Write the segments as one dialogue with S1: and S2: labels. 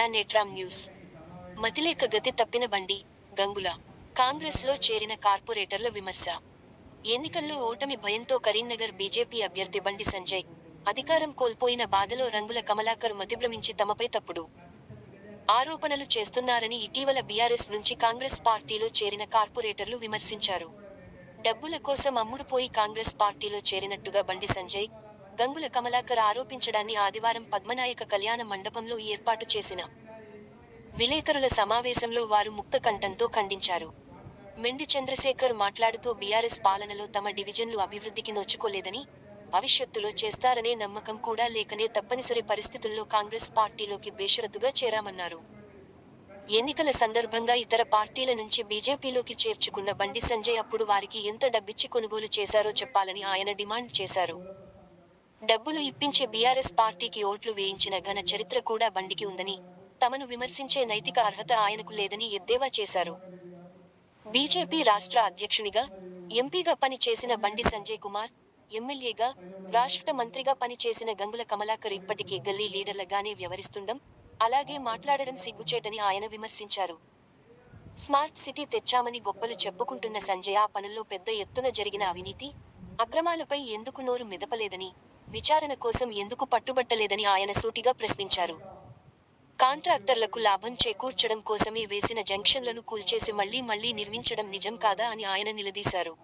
S1: Welcome news. మతిలేక గతి తప్పిన బండి గంగుల. కాంగ్రెస్లో చేరిన కార్పొరేటర్ల విమర్శ. ఎన్నికల్లో ఓటమి భయంతో కరీంనగర్ బీజేపీ అభ్యర్థి బండి సంజయ్. అధికారం కోల్పోయిన బాధలో రంగుల కమలాకర్ మతిభ్రమించి తమపై తప్పుడు. ఆరోపణలు చేస్తున్నారని ఇటీవల బీఆర్ఎస్ నుంచి కాంగ్రెస్ పార్టీలో చేరిన కార్పొరేటర్లు విమర్శించారు. డబ్బుల కోసం అమ్ముడుపోయి కాంగ్రెస్ పార్టీలో చేరినట్టుగా బండి సంజయ్ గంగుల కమలాకర్ ఆరోపించడాన్ని ఆదివారం పద్మనాయక కళ్యాణ మండపంలో ఏర్పాటు చేసిన విలేకరుల సమావేశంలో వారు ముక్త కంఠంతో ఖండించారు. మెండి చంద్రశేఖర్ మాట్లాడుతూ బీఆర్ఎస్ పాలనలో తమ డివిజన్లు అభివృద్ధికి నోచుకోలేదని భవిష్యత్తులో చేస్తారనే నమ్మకం కూడా లేకనే తప్పనిసరి పరిస్థితుల్లో కాంగ్రెస్ పార్టీలోకి బేషరతుగా చేరామన్నారు. ఎన్నికల సందర్భంగా ఇతర పార్టీల నుంచి బీజేపీలోకి చేర్చుకున్న బండి సంజయ్ అప్పుడు వారికి ఎంత డబ్బిచ్చి కొనుగోలు చేశారో చెప్పాలని ఆయన డిమాండ్ చేశారు. డబ్బులు ఇప్పించే బీఆర్ఎస్ పార్టీకి ఓట్లు వేయించిన ఘన చరిత్ర కూడా బండికి ఉందని తమను విమర్శించే నైతిక అర్హత ఆయనకు లేదని ఎద్దేవా చేశారు. బీజేపీ రాష్ట్ర అధ్యక్షునిగా ఎంపీగా పనిచేసిన బండి సంజయ్ కుమార్ ఎమ్మెల్యేగా రాష్ట్ర మంత్రిగా పనిచేసిన గంగుల కమలాకర్ ఇప్పటికీ గల్లీ లీడర్లగానే వ్యవహరిస్తుండం అలాగే మాట్లాడడం సిగ్గుచేటని ఆయన విమర్శించారు. స్మార్ట్ సిటీ తెచ్చామని గొప్పలు చెప్పుకుంటున్న సంజయ్ ఆ పనుల్లో పెద్ద ఎత్తున జరిగిన అవినీతి అక్రమాలపై ఎందుకు నోరు మెదపలేదని విచారణ కోసం ఎందుకు పట్టుబట్టలేదని ఆయన సూటిగా ప్రశ్నించారు. కాంట్రాక్టర్లకు లాభం చేకూర్చడం కోసమే వేసిన జంక్షన్లను కూల్చేసి మళ్ళీ మళ్ళీ నిర్మించడం నిజం కాదా అని ఆయన నిలదీశారు.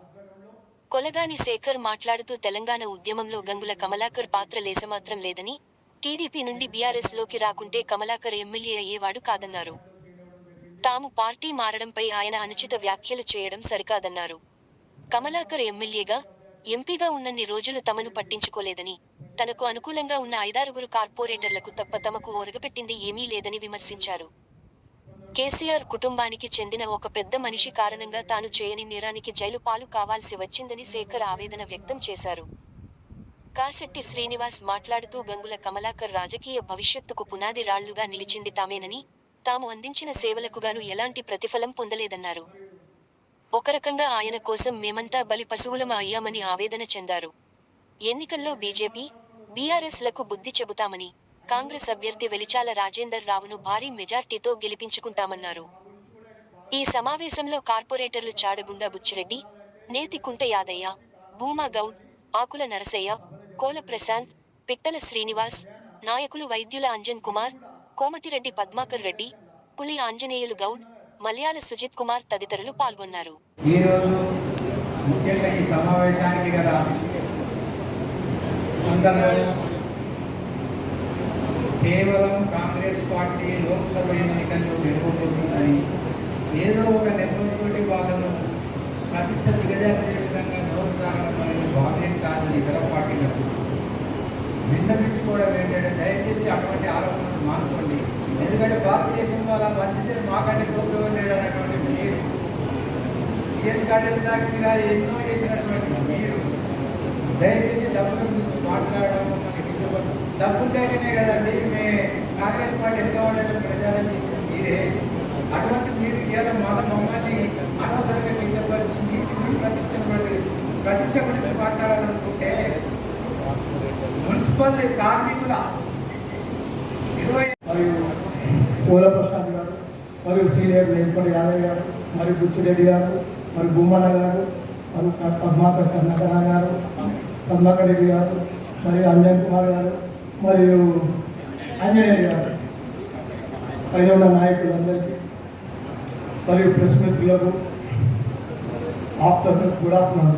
S1: కొలగాని శేఖర్ మాట్లాడుతూ తెలంగాణ ఉద్యమంలో గంగుల కమలాకర్ పాత్ర లేసమాత్రం లేదని టీడీపీ నుండి బీఆర్ఎస్లోకి రాకుంటే కమలాకర్ ఎమ్మెల్యే అయ్యేవాడు కాదన్నారు. తాము పార్టీ మారడంపై ఆయన అనుచిత వ్యాఖ్యలు చేయడం సరికాదన్నారు. కమలాకర్ ఎమ్మెల్యేగా ఎంపీగా ఉన్నన్ని రోజులు తమను పట్టించుకోలేదని తనకు అనుకూలంగా ఉన్న ఐదారుగురు కార్పొరేటర్లకు తప్ప తమకు ఒరగపెట్టింది ఏమీ లేదని విమర్శించారు. కేసీఆర్ కుటుంబానికి చెందిన ఒక పెద్ద మనిషి కారణంగా తాను చేయని నేరానికి జైలు పాలు కావాల్సి వచ్చిందని శేఖర్ ఆవేదన వ్యక్తం చేశారు. కాశెట్టి శ్రీనివాస్ మాట్లాడుతూ గంగుల కమలాకర్ రాజకీయ భవిష్యత్తుకు పునాది రాళ్ళుగా నిలిచింది తామేనని తాము అందించిన సేవలకు గాను ఎలాంటి ప్రతిఫలం పొందలేదన్నారు. ఒక రకంగా ఆయన కోసం మేమంతా బలి పశువులమా అయ్యామని ఆవేదన చెందారు. ఎన్నికల్లో బీజేపీ బీఆర్ఎస్లకు బుద్ధి చెబుతామని కాంగ్రెస్ అభ్యర్థి వెలిచాల రాజేందర్ రావును భారీ మెజార్టీతో గెలిపించుకుంటామన్నారు. ఈ సమావేశంలో కార్పొరేటర్లు చాడగుండా బుచ్చిరెడ్డి నేతికుంట యాదయ్య భూమా గౌడ్ ఆకుల నరసయ్య కోల ప్రశాంత్ పిట్టల శ్రీనివాస్ నాయకులు వైద్యుల అంజన్ కుమార్ కోమటిరెడ్డి పద్మాకర్ రెడ్డి పులి ఆంజనేయులు గౌడ్ మలయాళ సుజిత్ కుమార్ తదితరులు పాల్గొన్నారు.
S2: ఈరోజు ముఖ్యంగా ఈ సమావేశానికి గల కేవలం కాంగ్రెస్ పార్టీ లోక్సభ ఎన్నికల్లో గెలుపొందుతుందని ఏదో ఒక నెపంతోటి వాళ్ళను ప్రతిష్ట దిగజార్చే విధంగా నోరు అనేది భావ్యం కాదని ఇతర పార్టీలకు విన్నపించుకోవడం ఏంటంటే దయచేసి అటువంటి ఆరోపణలు మానుకోండి. ఎందుకంటే భారతదేశం వల్ల మంచిది మాకంటే గౌరవం లేదనేటువంటి మీరు. ఏం కడల సాక్షిగా ఎన్నో చేసినటువంటి మీరు. దయచేసి డబ్బుల గురించి మాట్లాడడం డబ్బు తేలినే కదండి మే కాంగ్రెస్ పార్టీ ఎంత ఉండేది ప్రచారం చేసిన మీరే. అటువంటి మీరు ఇవాళ మన మమ్మల్ని అనవసరంగా కించపరిచి ప్రతిష్టపడి ప్రతిష్ట గురించి మాట్లాడాలనుకుంటే మున్సిపల్ కార్మికుల ఇరవై
S3: మరియు పూల ప్రసాద్ గారు మరియు సీనియర్ వెంకట యాదవ్ గారు మరియు బుచ్చిరెడ్డి గారు మరియు బొమ్మన్న గారు మరియు పద్మాకర్ కన్నకర గారు పద్మాకర్ రెడ్డి గారు మరియు అంజన్ కుమార్ గారు మరియు ఆంజనేయ గారు. పైన ఉన్న నాయకులందరికీ మరియు ప్రెస్ మిత్రులకు ఆఫ్టర్నూన్ గుడ్ ఆఫ్టర్నూన్.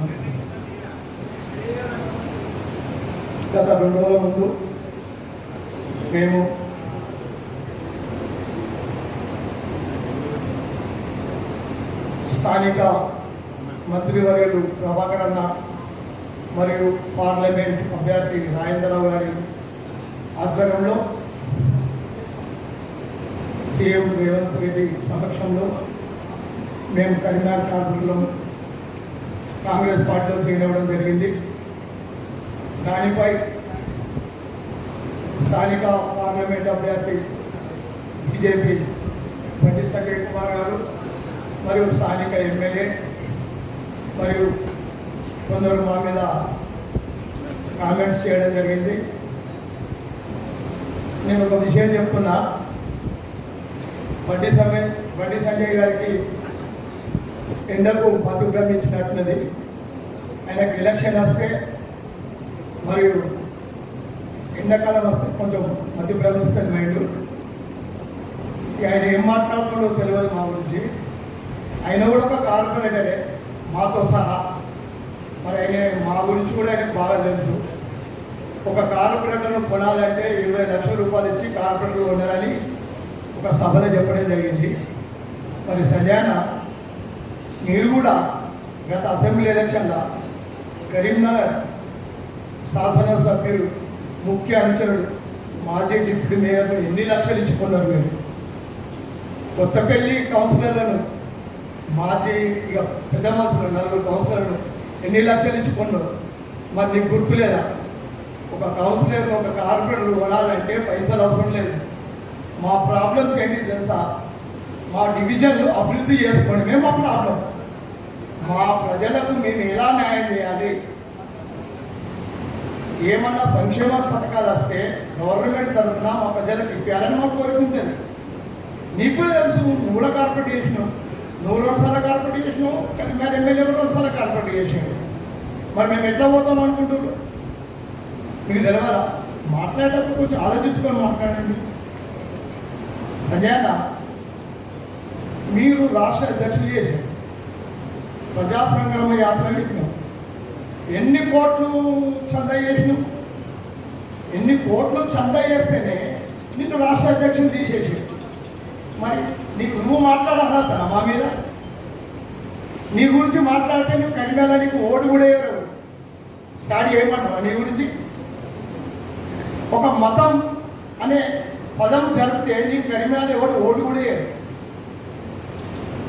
S3: గత రెండు రోజుల ముందు మేము స్థానిక మంత్రివర్యులు ప్రభాకర్ అన్న మరియు పార్లమెంట్ అభ్యర్థి రాజేంద్రరావు గారి ఆధ్వర్యంలో సీఎం రేవంత్ రెడ్డి సమక్షంలో మేము కరీంనగర్ కార్పొరేట్లో కాంగ్రెస్ పార్టీలో తీరవడం జరిగింది. దానిపై స్థానిక పార్లమెంట్ అభ్యర్థి బీజేపీ బండి సంజయ్ కుమార్ గారు మరియు స్థానిక ఎమ్మెల్యే మరియు కొందరు మా మీద కామెంట్స్ చేయడం జరిగింది. నేను ఒక విషయం చెప్తున్నా. బండి సమయ బండి సంజయ్ గారికి ఎండకు మధు ఆయనకు ఎలక్షన్ వస్తే మరియు ఎండాకాలం వస్తే కొంచెం మధ్య భ్రమిస్తుంది మైండ్. ఆయన ఏం మాట్లాడుతున్నాడో తెలియదు మా గురించి. ఆయన కూడా ఒక కార్పొరేటరే మాతో సహా. మరి ఆయన మా గురించి కూడా ఆయనకు బాగా తెలుసు. ఒక కార్పొరేటర్ను కొనాలంటే ఇరవై లక్షల రూపాయలు ఇచ్చి కార్పొరేటర్ కొనాలని ఒక సభలో చెప్పడం జరిగింది. మరి సజాన మీరు కూడా గత అసెంబ్లీ ఎలక్షన్లో కరీంనగర్ శాసనసభ్యుడు ముఖ్య అనుచరుడు మాజీ డిప్యూటీ మేయర్ను ఎన్ని లక్షలు ఇచ్చుకున్నారు మీరు? కొత్తపల్లి కౌన్సిలర్లను మాజీ ఇక పెద్ద మనుషులు నలుగురు కౌన్సిలర్లు ఎన్ని లక్షలు ఇచ్చుకున్నారు మరి నీకు గుర్తులేదా ఒక కౌన్సిలర్ ఒక కార్పొరేటర్ కొనాలంటే పైసలు అవసరం లేదు. మా ప్రాబ్లమ్స్ ఏంటి తెలుసా? మా డివిజన్లు అభివృద్ధి చేసుకోవడమే మా ప్రాబ్లం. మా ప్రజలకు మేము ఎలా న్యాయం చేయాలి? ఏమన్నా సంక్షేమ పథకాలు వస్తే గవర్నమెంట్ తరఫున మా ప్రజలకు ఇవ్వాలని మాకు కోరిక ఉంటుంది. నీకు కూడా తెలుసు నువ్వు కూడా కార్పొరేట్ చేసినావు. నువ్వు రెండు సార్లు కార్పొరేట్ చేసినావు కానీ మరి ఎమ్మెల్యే కూడా రెండు సార్లు కార్పొరేట్ చేసినావు. మరి మేము ఎట్లా పోతాం అనుకుంటున్నాం మీకు తెలవాలా? మాట్లాడేటప్పుడు కొంచెం ఆలోచించుకొని మాట్లాడండి. సంజయ్ మీరు రాష్ట్ర అధ్యక్షులు చేశారు. ప్రజా సంగ్రామ యాత్ర పెట్టినాం. ఎన్ని కోట్లు చందా చేసినావు ఎన్ని కోట్లు చందా చేస్తేనే నిన్ను రాష్ట్ర అధ్యక్షులు తీసేసి మరి నీకు నువ్వు మాట్లాడాలా మా మీద? నీ గురించి మాట్లాడితే నువ్వు కరిమేళ నీకు ఓటు కూడా వేయరు. స్టాడీ ఏమన్నావు? నీ గురించి? ఒక మతం అనే పదం జరిపితే నీ కలిమేళ ఎవరు ఓటు కూడా వేయరు.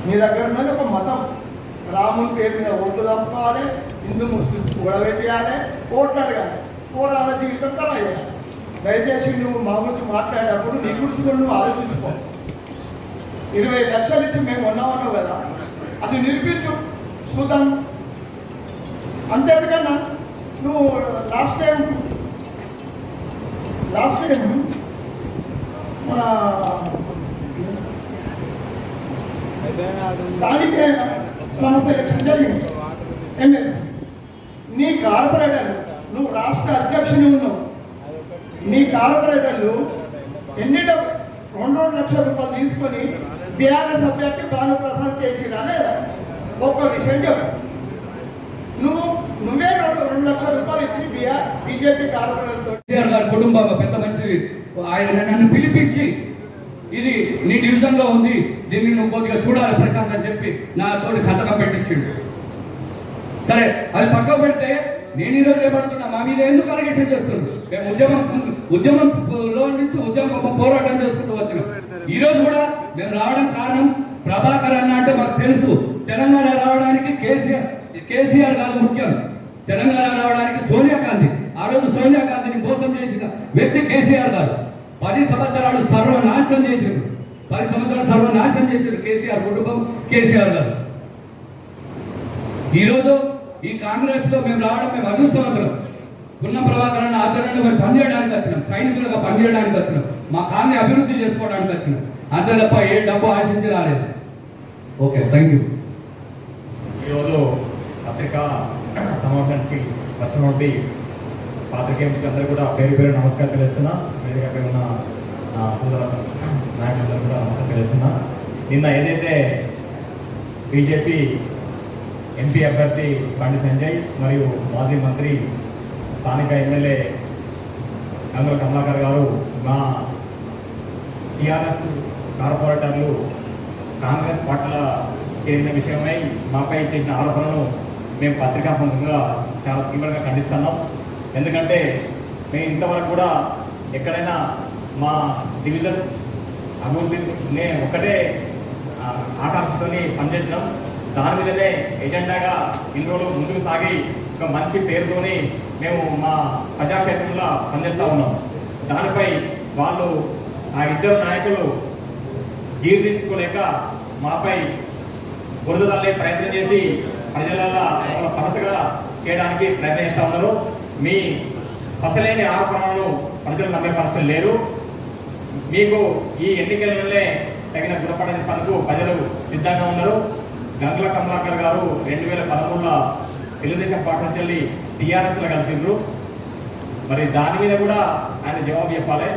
S3: నీ దగ్గర ఉన్నది ఒక మతం. రాముని పేరు మీద ఓట్లు తప్పుకోవాలి హిందూ ముస్లిమ్స్ గొడవెట్టేయాలి ఓట్లు అడగాలి ఓడాల జీవితం కదా దయచేసి నువ్వు మా గురించి మాట్లాడేటప్పుడు నీ గురించి కూడా నువ్వు ఆలోచించుకో. ఇరవై లక్షలు ఇచ్చి మేము ఉన్నామన్నావు కదా. అది నిరూపించు. చూద్దాం. అంతేకన్నా నువ్వు లాస్ట్ టైం లాస్ట్ టైం మన స్థానిక సంస్థ ఎలక్షన్ జరిగింది. ఎమ్మెల్సీ నీ కార్పొరేటర్లు నువ్వు రాష్ట్ర అధ్యక్షుని ఉన్నావు. నీ కార్పొరేటర్లు ఎన్ని డబ్బు? రెండు రెండు లక్షల రూపాయలు తీసుకొని బీఆర్ఎస్ అభ్యర్థి భానుప్రసాద్ చేసినా లేదా? ఒక్క విషయం చెప్పు. నువ్వు నువ్వే రెండు రెండు లక్షల రూపాయలు ఇచ్చి బీఆర్ బీజేపీ కార్పొరేటర్తో
S4: గారి కుటుంబం పెద్ద మనిషి ఆయన నన్ను పిలిపించి ఇది నీ డివిజన్లో ఉంది దీన్ని నువ్వు కొద్దిగా చూడాలి ప్రశాంత్ అని చెప్పి నా తోటి సంతకం పెట్టించిండు. సరే అది పక్కకు పెడితే నేను ఈరోజు ఏమడుతున్నా మా మీద ఎందుకు అలగేషన్ చేస్తుంది మేము ఉద్యమం ఉద్యమంలో నుంచి ఉద్యమం పోరాటం చేసుకుంటూ వచ్చినాం. ఈ రోజు కూడా మేము రావడం కారణం ప్రభాకర్ అన్న అంటే మాకు తెలుసు. తెలంగాణ రావడానికి కేసీఆర్ కేసీఆర్ కాదు ముఖ్యం. తెలంగాణ రావడానికి సోనియా గాంధీ. ఆ రోజు సోనియా గాంధీని మోసం చేసిన వ్యక్తి కేసీఆర్ గారు. పది సంవత్సరాలు సర్వనాశనం చేసిండు పది సంవత్సరాలు సర్వనాశనం చేసిండు కేసీఆర్ కుటుంబం కేసీఆర్ గారు. ఈరోజు ఈ కాంగ్రెస్లో మేము రావడం మేము అదృష్టవంతులం. పున్న ప్రభాకర్ అన్న ఆధ్వర్యంలో మేము పనిచేయడానికి వచ్చినాం. సైనికులుగా పనిచేయడానికి వచ్చినాం. మా కాలనీ అభివృద్ధి చేసుకోవడానికి వచ్చినాం. అంతే తప్ప ఏ డబ్బు ఆశించి రాలేదు ఓకే థ్యాంక్ యూ
S5: ఈరోజు పత్రికా సమావేశానికి వచ్చినటువంటి పాత్రికేయులందరూ కూడా పేరు పేరు నమస్కారం తెలుస్తున్నా. వేదికపై ఉన్న సుందర సోదర నాయకులందరూ కూడా నమస్కారం తెలుస్తున్నా. నిన్న ఏదైతే బీజేపీ ఎంపీ అభ్యర్థి బండి సంజయ్ మరియు మాజీ మంత్రి స్థానిక ఎమ్మెల్యే గంగుల కమలాకర్ గారు మా టీఆర్ఎస్ కార్పొరేటర్లు కాంగ్రెస్ పార్టీల చేరిన విషయమై మాపై చేసిన ఆరోపణలను మేము పత్రికాముఖంగా చాలా తీవ్రంగా ఖండిస్తున్నాం. ఎందుకంటే మేము ఇంతవరకు కూడా ఎక్కడైనా మా డివిజన్ అభివృద్ధిని ఒకటే ఆకాంక్షతోని పనిచేసినాం. దాని మీదనే ఎజెండాగా ఇన్ని రోజులు ముందుకు సాగి ఒక మంచి పేరుతోని మేము మా ప్రజాక్షేత్రంలో పనిచేస్తూ ఉన్నాం. దానిపై వాళ్ళు ఆ ఇద్దరు నాయకులు జీర్ణించుకోలేక మాపై బురద తల్లే ప్రయత్నం చేసి ప్రజలలో ఒక పరసగా చేయడానికి ప్రయత్నం ఉన్నారు. మీ అసలేని ఆరోపణలను ప్రజలు నమ్మే పరిస్థితులు లేరు. మీకు ఈ ఎన్నికలనే తగిన గుణపడని పనుకు ప్రజలు సిద్ధంగా ఉన్నారు. గంగుల కమలాకర్ గారు రెండు వేల పదమూడులో తెలుగుదేశం పార్టీ నుంచి వెళ్ళి టీఆర్ఎస్లో కలిసిండ్రు. మరి దాని మీద కూడా ఆయన జవాబు చెప్పాలి.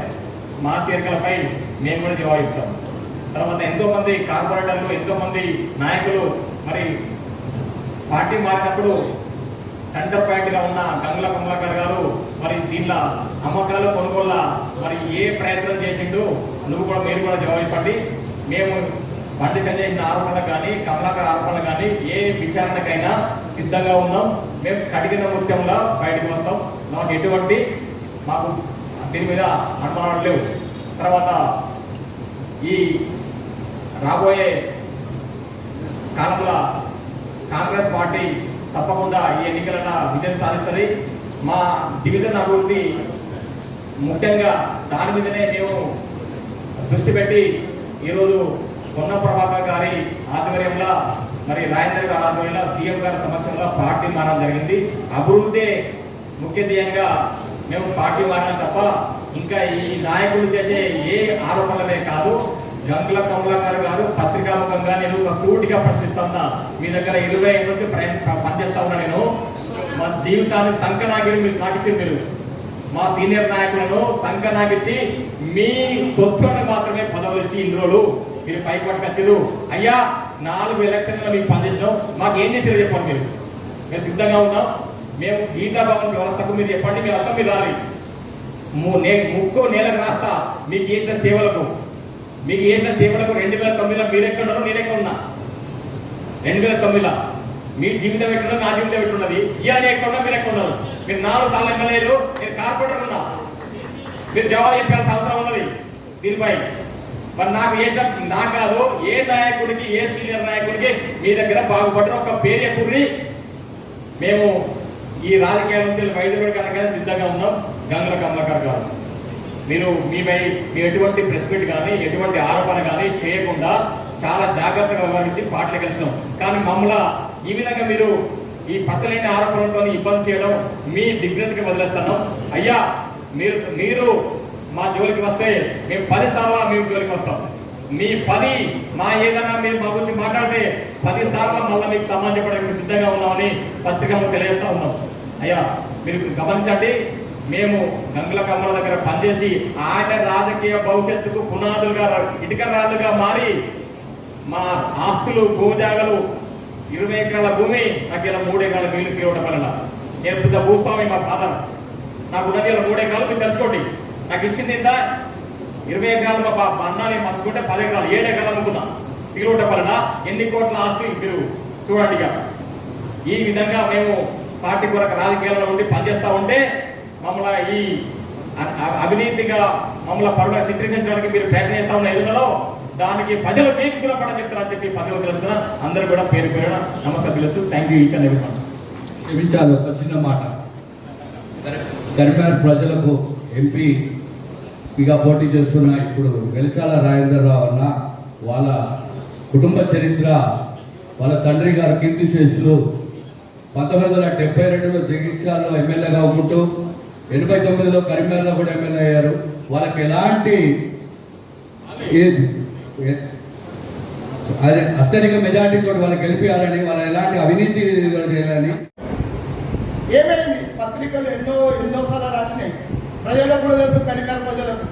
S5: మా చేరికలపై మేము కూడా జవాబు చెప్తాం. తర్వాత ఎంతో మంది కార్పొరేటర్లు ఎంతో మంది నాయకులు మరి పార్టీ మారినప్పుడు సెంటర్ పాయింట్గా ఉన్న గంగుల కమలాకర్ గారు మరి దీనిలో అమ్మకాలు కొనుగోళ్ళ మరి ఏ ప్రయత్నం చేసిండు నువ్వు కూడా మీరు కూడా జవాబు ఇవ్వండి మేము బండి సంజయ్ చేసిన కానీ కమలాకర్ ఆరోపణ కానీ ఏ విచారణకైనా సిద్ధంగా ఉన్నాం. మేము కడిగిన ముఖ్యంగా బయటకు వస్తాం. మాకు ఎటువంటి మాకు దీని మీద అనుమానాలు లేవు. తర్వాత ఈ రాబోయే కాలంలో కాంగ్రెస్ పార్టీ తప్పకుండా ఈ ఎన్నికల విజయం సాధిస్తుంది. మా డివిజన్ అభివృద్ధి ముఖ్యంగా దాని మీదనే మేము దృష్టి పెట్టి ఈరోజు కొన్న ప్రభాకర్ గారి ఆధ్వర్యంలో మరి రాజేంద్ర గారి ఆధ్వర్యంలో సీఎం గారి సమక్షంలో పార్టీ మారడం జరిగింది. అభివృద్ధి ముఖ్య ధ్యేయంగా మేము పార్టీ మారడం తప్ప ఇంకా ఈ నాయకులు చేసే ఏ ఆరోపణలే కాదు. గంగుల కమలాకర్ గారు పత్రికాముఖంగా నేను ఒక సూటిగా ప్రశ్నిస్తున్నా. మీ దగ్గర ఇరవై ఐదు నుంచి పనిచేస్తా ఉన్నా నేను. మా జీవితాన్ని సంకనాగిరి మీరు నాకు మీరు. మా సీనియర్ నాయకులను సంకనాగిచ్చి మీ తొత్తులను మాత్రమే పదవులు ఇచ్చి ఇన్ని రోజులు మీరు పైపట్టుకొచ్చారు అయ్యా నాలుగు ఎలక్షన్లో మీకు పనిచేసినాం. మాకు ఏం చేసారు చెప్పండి మీరు. మేము సిద్ధంగా ఉన్నాం. మేము గీతా భవన్ వ్యవస్థకు మీరు చెప్పండి మీ అర్థం మీరు రాలి. ముక్కు నేలకు రాస్తా. మీకు చేసిన సేవలకు. మీకు చేసిన సేవలకు రెండు వేల తొమ్మిదిలో మీరు ఎక్కడ నేను ఉన్నా రెండు వేల తొమ్మిదిలో. మీ జీవితం ఎట్టున్నది నా జీవితం ఎట్టున్నది ఇవన్నీ ఎక్కడ ఉన్నా మీరు ఎక్కడ ఉన్నారు మీరు నాలుగు సార్లు ఎమ్మెల్యేలు నేను కార్పొరేటర్ ఉన్నా. మీరు జవాబు చెప్పాల్సిన అవసరం ఉన్నది దీనిపై. మరి నాకు చేసిన నా కాదు ఏ నాయకుడికి ఏ సీనియర్ నాయకుడికి మీ దగ్గర బాగుపడ్డ ఒక పేరు చెప్పుర్రి మేము ఈ రాజకీయాల నుంచి వైద్యుడు కనుక సిద్ధంగా ఉన్నాం. గంగుల కమలాకర్ గారు. మీరు మీపై ఎటువంటి ప్రెస్ మీట్ కానీ ఎటువంటి ఆరోపణ కానీ చేయకుండా చాలా జాగ్రత్తగా వ్యవహరించి పాటలు కలిసినాం కానీ మమ్మల్ని ఈ విధంగా మీరు ఈ పసలైన ఆరోపణలతో ఇబ్బంది చేయడం మీ డిగ్నెట్కి వదిలేస్తాను. అయ్యా మీరు మీరు మా జోలికి వస్తే మేము పది సార్లు మేము జోలికి వస్తాం. మీ పని మా ఏదైనా మీరు మా గురించి మాట్లాడితే పది సార్లు మళ్ళీ మీకు సమాజం సిద్ధంగా ఉన్నామని పత్రికలో తెలియజేస్తా ఉన్నాం. అయ్యా మీరు గమనించండి మేము గంగుల కమ్మల దగ్గర పనిచేసి ఆయన రాజకీయ భవిష్యత్తుకు పునాదులుగా ఇటుక రాళ్ళుగా మారి మా ఆస్తులు భూజాగలు ఇరవై ఎకరాల భూమి నాకు ఇలా మూడు ఎకరాల నీళ్ళు తీయడం వలన. నేను పెద్ద భూస్వామి మా ఫాదర్ నాకు ఉన్నది ఇలా మూడు ఎకరాలు మీరు తెలుసుకోండి. నాకు ఇచ్చింది ఇంత ఇరవై ఎకరాలు మా అన్నాన్ని మంచుకుంటే పంచుకుంటే పది ఎకరాలు ఏడు ఎకరాలు అనుకున్నా. తీరవటం వలన ఎన్ని కోట్ల ఆస్తి మీరు చూడండి ఇక. ఈ విధంగా మేము పార్టీ కొరకు రాజకీయాల్లో ఉండి పనిచేస్తూ ఉంటే మమ్మల్ని ఈ అవినీతిగా మమ్మల్ని పరుగా చిత్రీకరించడానికి మీరు ప్రయత్నం చేస్తా ఉన్న ఎదుగులో దానికి ప్రజలు మీకు కూడా పడ చెప్తారని చెప్పి పదవి తెలుస్తున్నా. అందరూ కూడా పేరు పేరున నమస్తే తెలుసు థ్యాంక్ యూ ఇచ్చాను అండ్ ఎవరి
S4: క్షమించాలి ఒక చిన్న మాట. కరీంనగర్ ప్రజలకు ఎంపీ ఇక పోటీ చేస్తున్న ఇప్పుడు వెలిచాల రాజేంద్రరావు అన్న వాళ్ళ కుటుంబ చరిత్ర వాళ్ళ తండ్రి గారు కీర్తిశేషులు పంతొమ్మిది వందల డెబ్బై రెండులో జగిత్యాలలో ఎమ్మెల్యేగా ఉంటూ ఎనభై తొమ్మిదిలో కరీంనగర్లో కూడా ఎమ్మెల్యే అయ్యారు. వాళ్ళకి ఎలాంటి అదే. అత్యధిక మెజార్టీతో వాళ్ళు గెలిపించాలని వాళ్ళ ఎలాంటి అవినీతి చేయాలని.
S3: ఏమైంది? పత్రికలు ఎన్నో ఎన్నోసార్లు రాసినాయి. ప్రజలకు కూడా తెలుసు కనికార ప్రజలకు.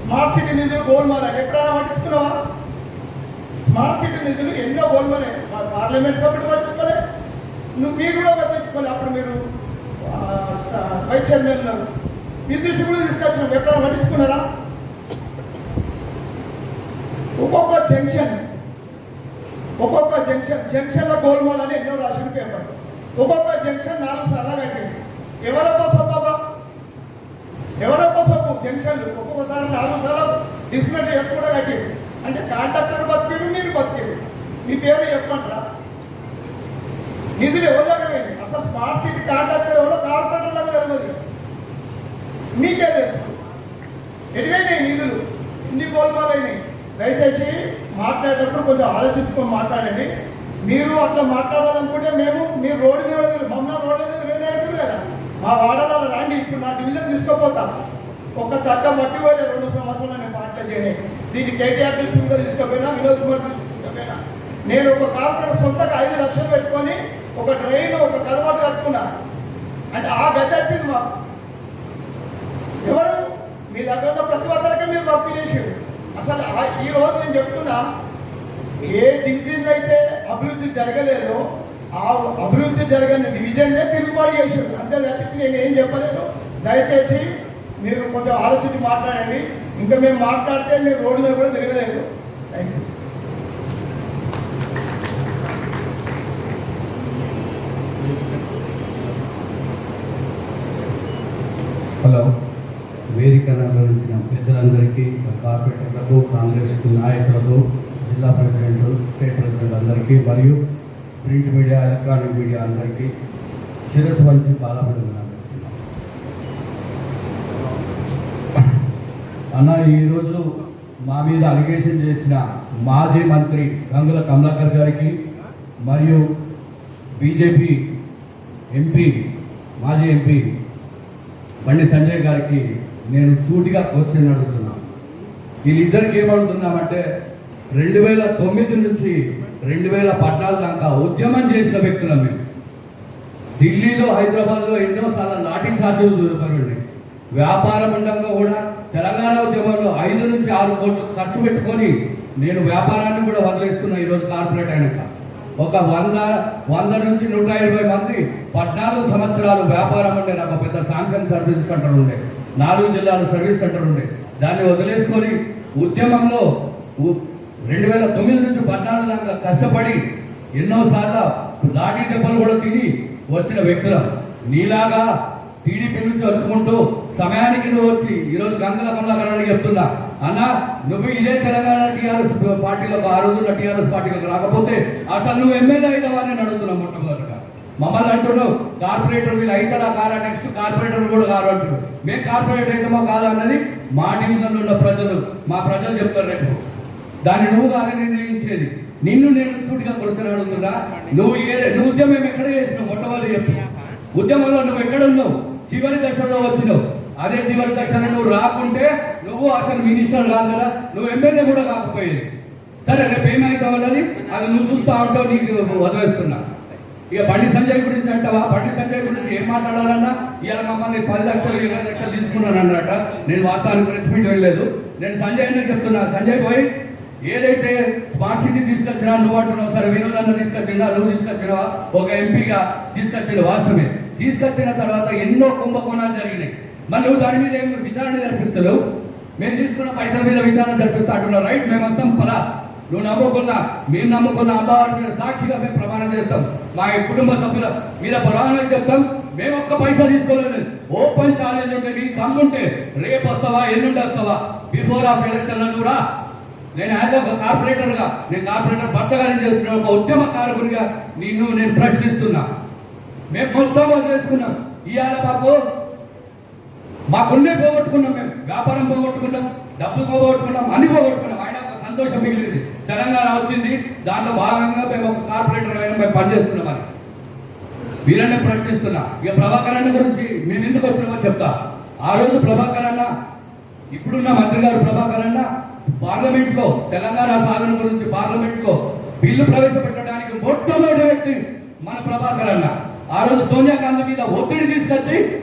S3: స్మార్ట్ సిటీ నిధులు గోల్మాల ఎప్పుడైనా పట్టించుకున్నావా? స్మార్ట్ సిటీ నిధులు ఎన్నో గోల్మాలే పార్లమెంట్ సభ్యుడు పట్టించుకోలే. నువ్వు మీరు కూడా పట్టించుకోలే అప్పుడు మీరు. వైస్ చైర్మన్ ఉన్నారు మీ దృష్టి కూడా తీసుకొచ్చినాం ఎప్పుడైనా పట్టించుకున్నారా? ఒక్కొక్క జంక్షన్ ఒక్కొక్క జంక్షన్ జంక్షన్లో గోల్మాల్ అని ఎన్నో రాసిన పేపర్ ఒక్కొక్క జంక్షన్ నాలుగు సార్లు పెట్టింది ఎవరొక్క సొప్ప ఎవరొక్క సొప్పు జంక్షన్లు. ఒక్కొక్కసారి నాలుగు సార్లు డిస్మెంట్ చేసి కూడా కట్టింది. అంటే కాంట్రాక్టర్ బతికేవి మీరు బతికేవి మీ పేరు చెప్పంటారా నిధులు ఎవరి దగ్గర అసలు స్మార్ట్ సిటీ కాంట్రాక్టర్ ఎవరో కార్పొరేటర్ దగ్గర తెలియదు మీకే తెలుసు. ఎటువైనాయి నిధులు? ఇన్ని గోల్మాలైనాయి? దయచేసి మాట్లాడేటప్పుడు కొంచెం ఆలోచించుకొని మాట్లాడండి. మీరు అట్లా మాట్లాడాలనుకుంటే మేము మీరు రోడ్డు మీద మమ్మల్ని రోడ్డు మీద వెళ్ళేటప్పుడు కదా. మా వాడలో రాండి ఇప్పుడు నా డివిజన్ తీసుకోపోతా. ఒక తగ్గ మట్టి పోయే రెండు సంవత్సరాలు నేను పార్టీ చేయలేదు దీన్ని కేటీఆర్ తీసుకుంటే కూడా తీసుకుపోయినా వినోద్ కుమార్ దృష్టి తీసుకుపోయినా. నేను ఒక కార్పొరేటర్ సొంతగా ఐదు లక్షలు పెట్టుకొని ఒక ట్రైన్ ఒక కలవాటు కట్టుకున్నా. అంటే ఆ గత వచ్చింది మాకు ఎవరు? మీ దగ్గర ఉన్న ప్రతి ఒక్కరికి మీరు పంపిణీ చేసారు అసలు ఈ రోజు నేను చెప్తున్నా ఏ డివిజన్లు అయితే అభివృద్ధి జరగలేదో ఆ అభివృద్ధి జరగని డివిజన్లే తిరుగుబాటు చేసాడు అంతే తప్పించి నేను ఏం చెప్పలేదు దయచేసి మీరు కొంచెం ఆలోచించి మాట్లాడండి. ఇంకా మేము మాట్లాడితే మీరు రోడ్డు మీద కూడా తిరగలేదు. థ్యాంక్ యూ
S4: వేదికను పెద్దలందరికీ కార్పొరేటర్లకు కాంగ్రెస్ నాయకులకు జిల్లా ప్రెసిడెంట్ స్టేట్ ప్రెసిడెంట్ అందరికీ మరియు ప్రింట్ మీడియా ఎలక్ట్రానిక్ మీడియా అందరికీ శిరస్సు వంచి బాధపడుతున్నాను అన్న ఈరోజు మా మీద అలిగేషన్ చేసిన మాజీ మంత్రి గంగుల కమలాకర్ గారికి మరియు బీజేపీ ఎంపీ మాజీ ఎంపీ బండి సంజయ్ గారికి నేను సూటిగా క్వశ్చన్ అడుగుతున్నాను వీళ్ళిద్దరికి ఏమడుగుతున్నామంటే రెండు వేల తొమ్మిది నుంచి రెండు వేల పద్నాలుగు దాకా ఉద్యమం చేసిన వ్యక్తులం మేము. ఢిల్లీలో హైదరాబాద్లో ఎన్నోసార్లు లాఠీ చార్జీలు దొరకనండి వ్యాపారం ఉండగా కూడా తెలంగాణ ఉద్యమంలో ఐదు నుంచి ఆరు కోట్లు ఖర్చు పెట్టుకొని నేను వ్యాపారాన్ని కూడా వదిలేసుకున్నా ఈరోజు కార్పొరేట్ అయినాక ఒక వంద వంద నుంచి నూట ఇరవై మంది పద్నాలుగు సంవత్సరాలు వ్యాపారం ఉండే నాకు పెద్ద శాంక్షన్ సర్వీస్ సెంటర్ ఉండే. నాలుగు జిల్లాల సర్వీస్ సెంటర్ ఉండే. దాన్ని వదిలేసుకొని ఉద్యమంలో రెండు వేల తొమ్మిది నుంచి పద్నాలుగు దాకా కష్టపడి ఎన్నోసార్లు లాఠీ దెబ్బలు కూడా తిని వచ్చిన వ్యక్తుల. నీలాగా టీడీపీ నుంచి వచ్చుకుంటూ సమయానికి నువ్వు వచ్చి ఈరోజు గంగల కమలాకరానికి చెప్తున్నా. అన్న నువ్వు ఇదే తెలంగాణ టీఆర్ఎస్ పార్టీలకు ఆ రోజున టీఆర్ఎస్ పార్టీలకు రాకపోతే అసలు నువ్వు ఎమ్మెల్యే అయిన వారిని అడుగుతున్నా మొట్టమొదటిగా మమ్మల్ని అంటున్నావు. కార్పొరేటర్ వీళ్ళు అవుతారా కారా? నెక్స్ట్ కార్పొరేటర్ కూడా కారు అంటున్నారు మేము కార్పొరేటర్ అవుతామో కాదా అన్నది మా డివిజన్లో ఉన్న ప్రజలు మా ప్రజలు చెప్తారు రేపు. దాన్ని నువ్వు కాదు నిర్ణయించేది. నిన్ను నేను సూటిగా కొడుతున్నా అడుగుతున్నా నువ్వు ఏ నువ్వు ఉద్యమం ఎక్కడ చేసినావు? మొట్టమొదటి చెప్పి. ఉద్యమంలో నువ్వు ఎక్కడ ఉన్నావు? చివరి దశలో వచ్చినావు. అదే చివరి దశలో నువ్వు రాకుంటే నువ్వు అసలు మినిస్టర్ కాదు కదా. నువ్వు ఎమ్మెల్యే కూడా కాకపోయేది. సరే రేపు ఏమైతావు అన్నది? అది నువ్వు చూస్తా ఉంటావు నీకు వదిలేస్తున్నా. ఇక బండి సంజయ్ గురించి అంటావా? బండి సంజయ్ గురించి ఏం మాట్లాడాలన్నా? ఇవాళ మమ్మల్ని పది లక్షలు ఇరవై లక్షలు తీసుకున్నాను అన్నట నేను వాస్తవానికి ప్రెస్ మీట్ వెళ్ళలేదు నేను సంజయ్ అని చెప్తున్నా. సంజయ్ పోయి ఏదైతే స్మార్ట్ సిటీ తీసుకొచ్చినా నువ్వు అంటున్నావు సరే వినోద్ అన్న తీసుకొచ్చినా నువ్వు తీసుకొచ్చినావా? ఒక ఎంపీగా తీసుకొచ్చిన వాస్తవమే. తీసుకొచ్చిన తర్వాత ఎన్నో కుంభకోణాలు జరిగినాయి. మరి నువ్వు దాని మీద ఏమి విచారణ జరిపిస్తలేవు? మేము తీసుకున్న పైసల మీద విచారణ జరిపిస్తా అంటున్నావు. రైట్ మేము పలా నువ్వు నమ్ముకున్నా మేము నమ్ముకున్న అమ్మవారి మీద సాక్షిగా మేము ప్రమాణం చేస్తాం. మా కుటుంబ సభ్యుల మీద ప్రమాణం చెప్తాం? మేము ఒక్క పైసా తీసుకోలేదు. ఓపెన్ ఛాలెంజ్ ఉంటే నీ తమ్ముంటే రేపు వస్తావా ఎల్లుండి వస్తావా? బిఫోర్ ఆఫ్ ఎలక్షన్ నువ్వు రా. నేను యాజ్ ఒక కార్పొరేటర్గా నేను కార్పొరేటర్ భర్తగానే చేస్తున్న ఒక ఉద్యమకారకునిగా నిన్ను నేను ప్రశ్నిస్తున్నా. మేము మొత్తం వదిలేసుకున్నాం ఇవాళ మాకు మాకున్నే పోగొట్టుకున్నాం మేము. వ్యాపారం పోగొట్టుకున్నాం డబ్బులు పోగొట్టుకున్నాం అన్ని పోగొట్టుకున్నాం. సంతోషం మిగిలింది. తెలంగాణ వచ్చింది దాంట్లో భాగంగా మేము ఒక కార్పొరేటర్ అయినా మేము పనిచేస్తున్నామని వీళ్ళని ప్రశ్నిస్తున్నా. ఇక ప్రభాకర్ అన్న గురించి మేము ఎందుకు వచ్చినామో చెప్తా. ఆ రోజు ప్రభాకర్ అన్న ఇప్పుడున్న మంత్రి గారు ప్రభాకర్ అన్న పార్లమెంట్లో తెలంగాణ సాధన గురించి పార్లమెంట్లో బిల్లు ప్రవేశపెట్టడానికి మొట్టమొదటి వ్యక్తి మన ప్రభాకర్ అన్న. ఆ రోజు సోనియా గాంధీ మీద ఒత్తిడి తీసుకొచ్చి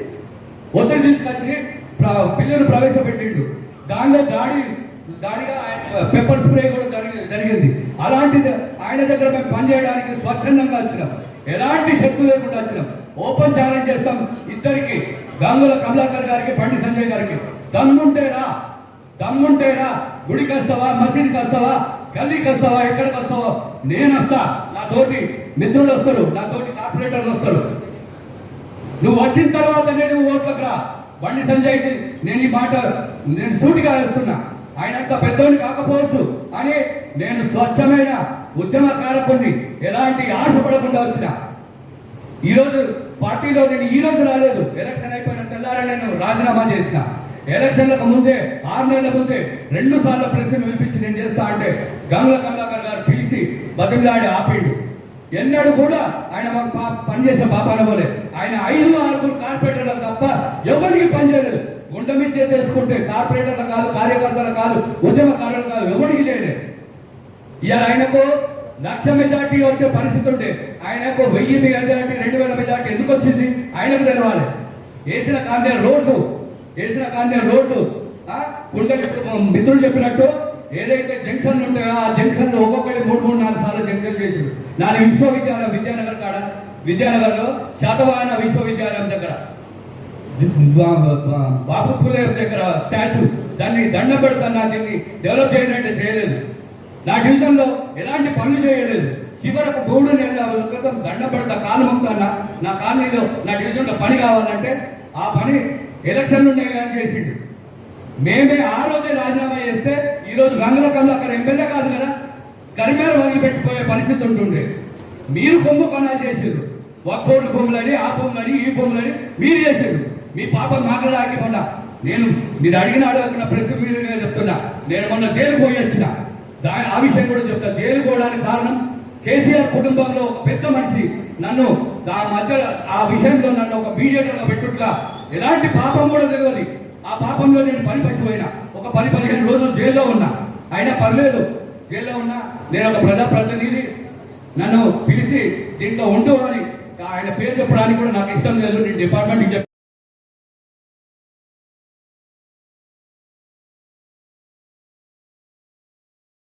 S4: ఒత్తిడి తీసుకొచ్చి ప్ర- బిల్లును ప్రవేశపెట్టిండు. దానిలో దాడి దాడిగా ఆయన పెప్పర్ స్ప్రే కూడా జరిగి- జరిగింది. అలాంటిది ఆయన దగ్గర మేము పనిచేయడానికి స్వచ్ఛందంగా వచ్చినాం. ఎలాంటి శక్తి లేకుండా వచ్చినాం. ఓపెన్ ఛాలెంజ్ చేస్తాం ఇద్దరికి గంగుల కమలాకర్ గారికి బండి సంజయ్ గారికి. దమ్ముంటేరా దమ్ముంటేరా గుడికి వస్తావా? మసీద్కి వస్తావా? గల్లీకి వస్తావా? ఎక్కడికి వస్తావా? నేను వస్తా. నా తోటి మిత్రులు వస్తారు. నా తోటి కార్పొరేటర్లు వస్తారు. నువ్వు వచ్చిన తర్వాత నేను ఓట్లకు రా. బండి సంజయ్కి నేను ఈ మాట నేను సూటిగా వేస్తున్నా. ఆయన అంత పెద్దోని కాకపోవచ్చు అని నేను స్వచ్ఛమైన ఉద్యమకారకుని ఎలాంటి ఆశపడకుండా వచ్చిన. ఈరోజు పార్టీలో నేను ఈ రోజు రాలేదు. ఎలక్షన్ అయిపోయిన తెల్లారని నేను రాజీనామా చేసిన. ఎలక్షన్లకు ముందే ఆరు నెలల ముందే రెండు సార్లు ప్రెస్ పిలిపించి నేను చేస్తా అంటే గంగుల కమలాకర్ గారు పిలిచి బతిమిలాడి ఆపిండు. ఎన్నడూ కూడా ఆయన మాకు పనిచేసే పాప అనబోలే ఆయన ఐదు ఆరుగురు కార్పొరేటర్లకు తప్ప ఎవరికి పనిచేయలేదు ఉండమిచ్చే చేసుకుంటే కార్పొరేటర్లు కాదు కార్యకర్తలు కాదు ఉద్యమకారులు కాదు ఎవరికి లేరే. ఇవాళ ఆయనకు లక్ష మెజార్టీ వచ్చే పరిస్థితి ఉంటే ఆయనకు వెయ్యి మెజార్టీ రెండు వేల మెజార్టీ ఎందుకు వచ్చింది? ఆయనకు తెలవాలి. వేసిన కాందే రోడ్లు వేసిన కాందే రోడ్లు ఆ, కుండలి మిత్రులు చెప్పినట్టు ఏదైతే జంక్షన్లు ఉంటాయో ఆ జంక్షన్లు ఒక్కొక్కటి మూడు మూడు నాలుగు సార్లు జంక్షన్ చేసి నాలుగు విశ్వవిద్యాలయం విద్యానగర్ కాడ విద్యానగర్లో శాతవాహన విశ్వవిద్యాలయం దగ్గర. బాబు పులే దగ్గర స్టాచ్యూ. దాన్ని దండ పెడుతున్నా దీన్ని. డెవలప్ చేయాలంటే చేయలేదు. నా డివిజన్లో ఎలాంటి పనులు చేయలేదు. చివరకు మూడు నెలల క్రితం దండ పెడతా కాలు మొక్కుతానా నా కాలనీలో నా డివిజన్లో పని కావాలంటే ఆ పని ఎలక్షన్లు ఉన్నాయి కానీ చేసిండు? మేమే ఆ రోజే రాజీనామా చేస్తే ఈ రోజు కళ్ళు అక్కడ ఎమ్మెల్యే కాదు కదా? కరిమేర వదిలిపెట్టిపోయే పరిస్థితి ఉంటుండే. మీరు కొమ్ము పనాలు చేసారు ఒక్కోటి భూములని ఆ భూములని ఈ భూములని మీరు చేసారు మీ పాప మాట్లాడాకి మొన్న నేను మీరు అడిగిన అడగకుండా ప్రెస్ మీడియా చెప్తున్నా. నేను మొన్న జైలు పోయి వచ్చిన. దా- ఆ విషయం కూడా చెప్తా. జైలు పోవడానికి కారణం కేసీఆర్ కుటుంబంలో ఒక పెద్ద మనిషి నన్ను ఆ మధ్య ఆ విషయంలో నన్ను ఒక మీడియేటర్గా పెట్టుట్లా ఎలాంటి పాపం కూడా తెలియదు. ఆ పాపంలో నేను పని పసిపోయినా ఒక పది పదిహేను రోజులు జైల్లో ఉన్నా. అయినా పర్లేదు. జైల్లో ఉన్నా. నేను ఒక ప్రజాప్రతినిధి. నన్ను పిలిచి దీంట్లో ఉండు అని ఆయన పేరు చెప్పడానికి కూడా నాకు ఇష్టం లేదు. నేను డిపార్ట్మెంట్కి చెప్పి